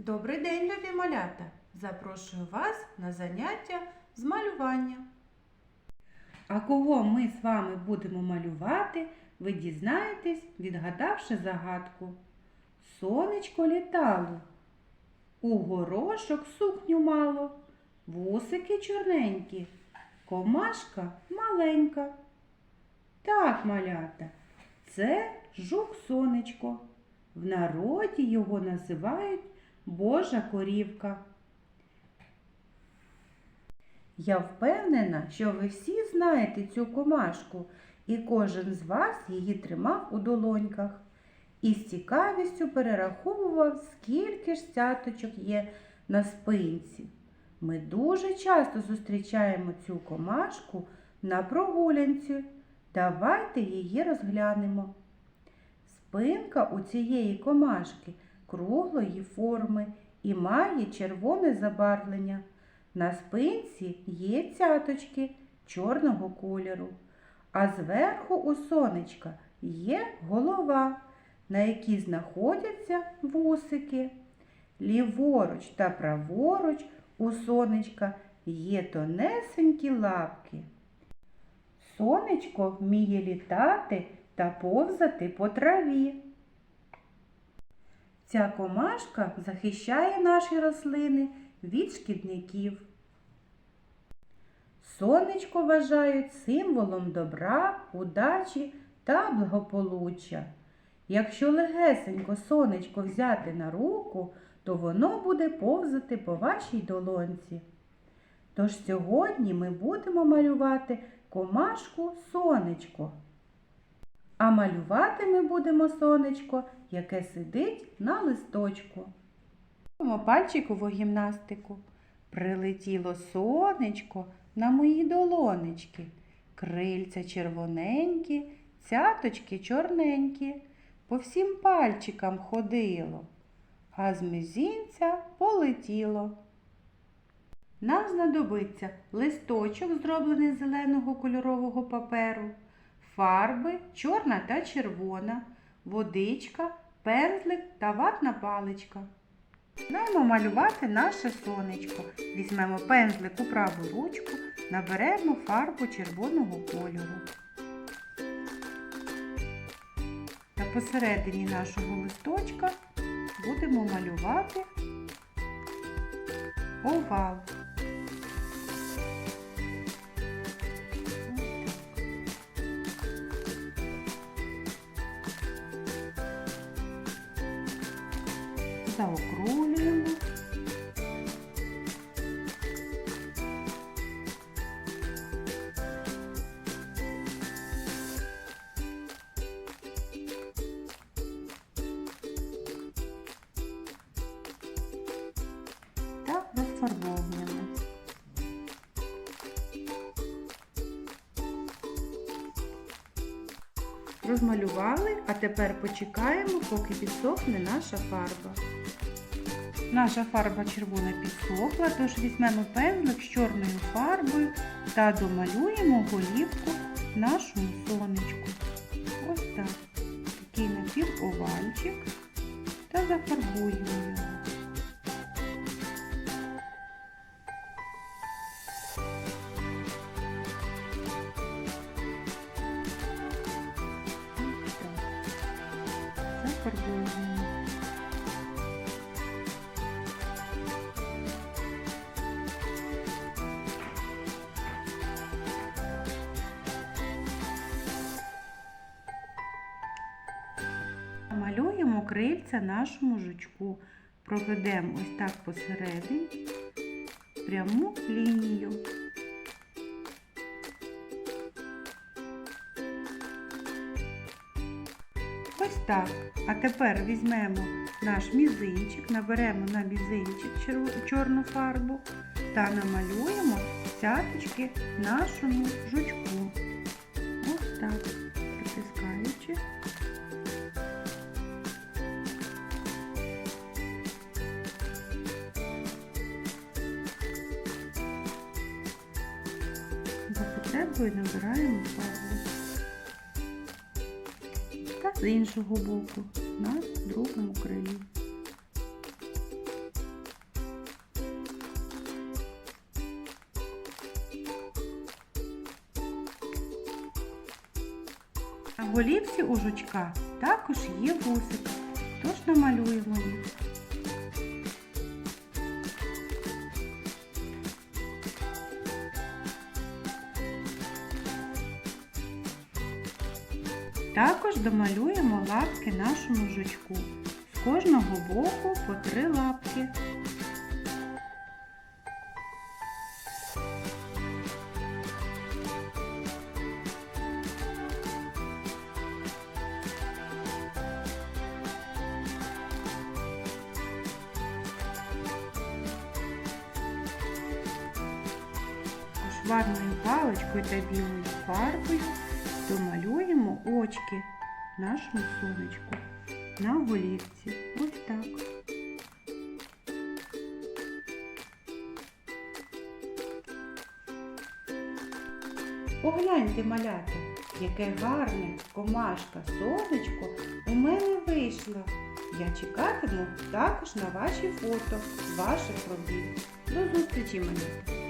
Добрий день, любі малята! Запрошую вас на заняття з малювання. А кого ми з вами будемо малювати, ви дізнаєтесь, відгадавши загадку. Сонечко літало, у горошок сукню мало, вусики чорненькі, комашка маленька. Так, малята, це жук сонечко. В народі його називають Божа корівка. Я впевнена, що ви всі знаєте цю комашку, і кожен з вас її тримав у долоньках і з цікавістю перераховував, скільки ж цяточок є на спинці. Ми дуже часто зустрічаємо цю комашку на прогулянці. Давайте її розглянемо. Спинка у цієї комашки круглої форми і має червоне забарвлення. На спинці є цяточки чорного кольору, а зверху у сонечка є голова, на якій знаходяться вусики. Ліворуч та праворуч у сонечка є тонесенькі лапки. Сонечко вміє літати та повзати по траві. Ця комашка захищає наші рослини від шкідників. Сонечко вважають символом добра, удачі та благополуччя. Якщо легесенько сонечко взяти на руку, то воно буде повзати по вашій долонці. Тож сьогодні ми будемо малювати комашку сонечко. А малювати ми будемо сонечко, яке сидить на листочку. Робимо пальчикову гімнастику. Прилетіло сонечко на мої долонечки. Крильця червоненькі, цяточки чорненькі. По всім пальчикам ходило, а з мизінця полетіло. Нам знадобиться листочок, зроблений з зеленого кольорового паперу, фарби чорна та червона, водичка, пензлик та ватна паличка. Починаємо малювати наше сонечко. Візьмемо пензлик у праву ручку, наберемо фарбу червоного кольору. Та посередині нашого листочка будемо малювати овал. Заокруглюємо. Та розфарбовуємо. Розмалювали, а тепер почекаємо, поки підсохне наша фарба. Наша фарба червона підсохла, тож візьмемо пензлик з чорною фарбою та домалюємо голівку нашому сонечку. Ось так. Такий напівовальчик та зафарбуємо його. Зафарбуємо. Малюємо крильця нашому жучку. Проведемо ось так посередині пряму лінію. Ось так. А тепер візьмемо наш мізинчик, наберемо на мізинчик чорну фарбу та намалюємо цяточки нашому жучку. Ось так, себе і набираємо пару Та з іншого боку на другому крилі. На голівці у жучка також є вусик, тож намалюємо їх. Також домалюємо лапки нашому жучку. З кожного боку по три лапки. Шварною паличкою та білою фарбою домалюємо очки нашому сонечку на голівці. Ось так. Погляньте, малята, яке гарне комашка сонечко у мене вийшло. Я чекатиму також на ваші фото ваших робіт. До зустрічі, малята!